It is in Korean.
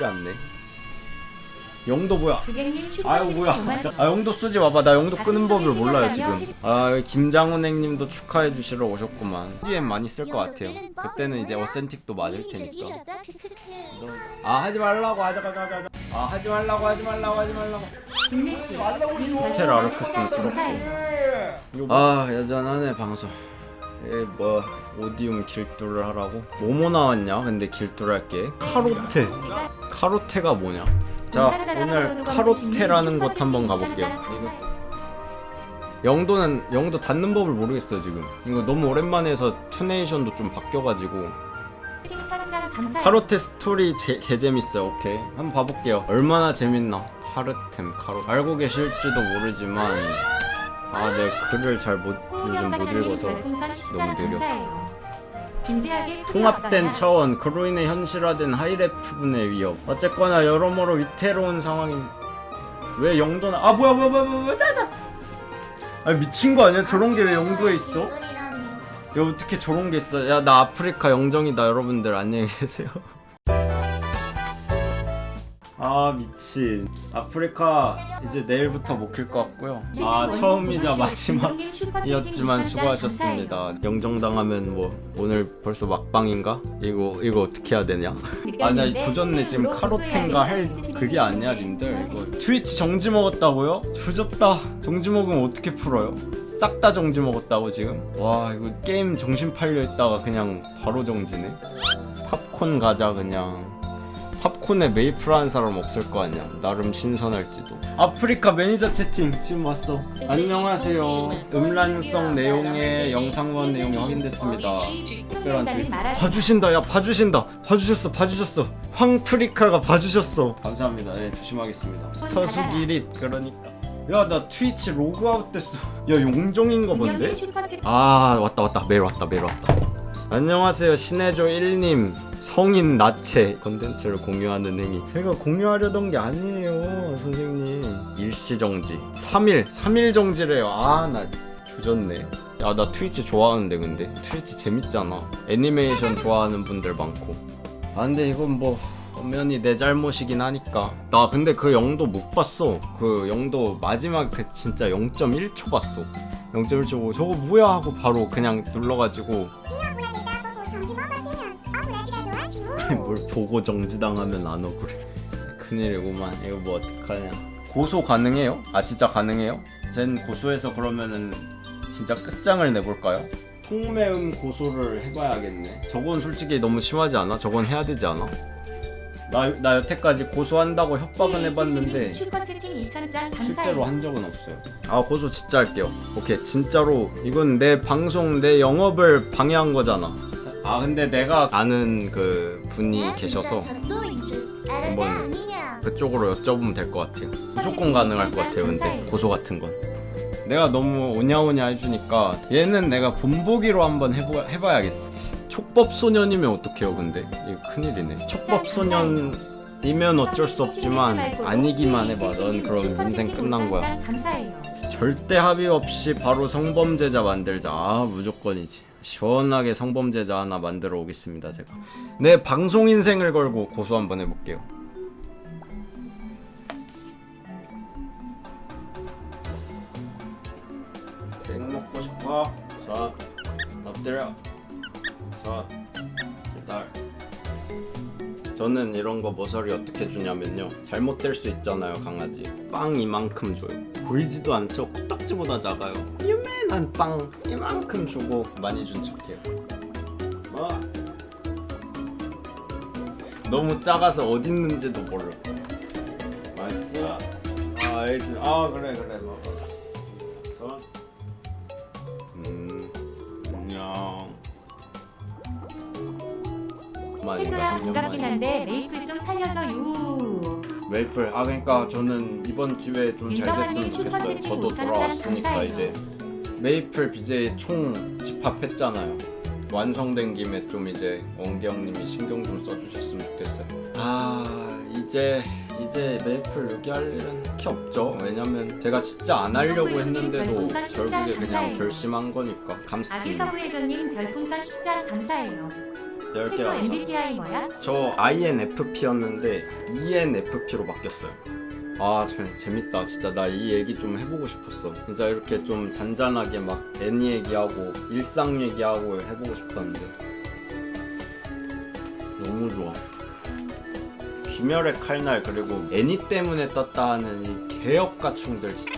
쉽지 않네. 영도 뭐야? 주객님 아유 뭐야? 5만 아 영도 쓰지 마봐. 나 영도 끄는 법을 몰라요 지금. 아 김장훈 행님도 축하해 주시러 오셨구만. DM 많이 쓸 것 같아요. 그때는 이제 어센틱도 맞을 테니까. 아 하지 말라고 하자 하자 하자. 하자. 아 하지 말라고 하지 말라고 하지 말라고. 호텔 아르크스는 찍었어. 감사해요. 아 여전하네 방송. 에뭐 오디움 길두를 하라고? 뭐뭐 나왔냐? 근데 길두를 할게. 카로테. 카로테가 뭐냐? 자 오늘 카로테라는 곳 한번 가볼게요. 영도는 영도 닫는 법을 모르겠어요 지금. 이거 너무 오랜만에 해서 투네이션도 좀 바뀌어가지고. 카로테 스토리 제, 개 재밌어요. 오케이 한번 봐볼게요. 얼마나 재밌나? 하르템 카로 알고 계실지도 모르지만 아 내 글을 잘못 요즘 못 읽어서 별풍선 10장 너무 느려. 통합된 차원 그로 인해 현실화된 하이레프분의 위협. 어쨌거나 여러모로 위태로운 상황인 왜 영도나 아 뭐야 뭐야 뭐야 뭐야 나나 아 미친 거 아니야? 저런 게 왜 영도에 있어? 야 어떻게 저런 게 있어? 야 나 아프리카 영정이다 여러분들. 안녕히 계세요 아 미친 아프리카 이제 내일부터 못 킬 것 같고요 아 처음이자 마지막이었지만 수고하셨습니다 영정당하면 뭐 오늘 벌써 막방인가? 이거 이거 어떻게 해야 되냐? 아나 조졌네 지금 카로텐가 할 그게 아니야 님들 이거 트위치 정지 먹었다고요? 조졌다 정지 먹으면 어떻게 풀어요? 싹 다 정지 먹었다고 지금? 와 이거 게임 정신 팔려 있다가 그냥 바로 정지네 팝콘 가자 그냥 팝콘에 메이플 하는 사람 없을 거 아니야. 나름 신선할지도. 아프리카 매니저 채팅. 지금 왔어. 안녕하세요. 음란성 내용의 영상원 내용이 확인됐습니다. 특별한 질 봐주신다. 야 봐주신다. 봐주셨어. 봐주셨어. 황프리카가 봐주셨어. 감사합니다. 네 조심하겠습니다. 서수기릿. 그러니까. 야 나 트위치 로그아웃 됐어. 야 용종인 거 본데? 아 왔다 왔다. 메일 왔다 메일 왔다 안녕하세요 신해조 1님. 성인 나체 컨텐츠를 공유하는 행위. 제가 공유하려던 게 아니에요 선생님. 일시정지. 3일 3일 정지래요. 아나 조졌네. 야 나 트위치 좋아하는데 근데. 트위치 재밌잖아. 애니메이션 좋아하는 분들 많고. 아 근데 이건 뭐 엄연히 내 잘못이긴 하니까. 나 근데 그 영도 못 봤어. 그 영도 마지막 그 진짜 0.1초 봤어. 0.1초 저거 뭐야 하고 바로 그냥 눌러가지고 뭘 보고 정지당하면 안 억울해 큰일이구만 이거 뭐 어떡하냐 고소 가능해요? 아 진짜 가능해요? 쟨 고소해서 그러면은 진짜 끝장을 내볼까요? 통매음 고소를 해봐야겠네 저건 솔직히 너무 심하지 않아? 저건 해야 되지 않아? 나, 나 여태까지 고소한다고 협박은 해봤는데 슈퍼 채팅 2,000장 실제로 감사해요. 한 적은 없어요. 아 고소 진짜 할게요. 오케이 진짜로 이건 내 방송 내 영업을 방해한 거잖아. 아 근데 내가 아는 그 분이 계셔서 한번 그쪽으로 여쭤보면 될 것 같아요. 무조건 가능할 것 같아요. 근데 고소 같은 건. 내가 너무 오냐오냐 해주니까 얘는 내가 본보기로 한번 해보, 해봐야겠어. 촉법 소년이면 어떡해요 근데 이거 큰일이네. 촉법 소년 이면 어쩔 수 없지만 아니기만 해봐. 넌 그럼 인생 끝난 거야. 절대 합의 없이 바로 성범죄자 만들자. 아, 무조건이지. 시원하게 성범죄자 하나 만들어 오겠습니다, 제가. 내 방송 인생을 걸고 고소 한번 해볼게요. 백 먹고 싶어? 자, 엎드려. 자, 기다려. 저는 이런 거 모서리 어떻게 주냐면요 잘못될 수 있잖아요 강아지 빵 이만큼 줘요 보이지도 않죠. 코딱지보다 작아요. 요만한 빵. 이만큼 주고 많이 준 척해요. 뭐? 너무 작아서 어디 있는지도 몰라 맛있어. 아 알겠어 아 그래 그래. 먹어 손 음, 안녕. 해줘야 많이. 한데 메이플 좀 살려줘 유. 메이플. 아 그러니까 저는 이번 기회에 좀 잘 됐으면 좋겠어요. 저도 5,000원 돌아왔으니까. 이제. 메이플 BJ 총 집합했잖아요. 완성된 김에 좀 이제 원기형님이 신경 좀 써주셨으면 좋겠어요. 아 이제 이제 메이플 여기 할 일은 딱히 없죠. 왜냐면 제가 진짜 안 하려고 했는데도 결국에 그냥. 결심한 거니까. 감스팀 아기서구혜전님 별풍선 10장 감사해요. 10개 최저 감사합니다 MBTI 뭐야? 저 INFP였는데 ENFP로 바뀌었어요. 아, 재, 재밌다. 진짜 나 이 얘기 좀 해보고 싶었어. 진짜 이렇게 좀 잔잔하게 막 애니 얘기하고 일상 얘기하고 해보고 싶었는데 너무 좋아. 귀멸의 칼날 그리고 애니 때문에 떴다 하는 이 개역가충들 진짜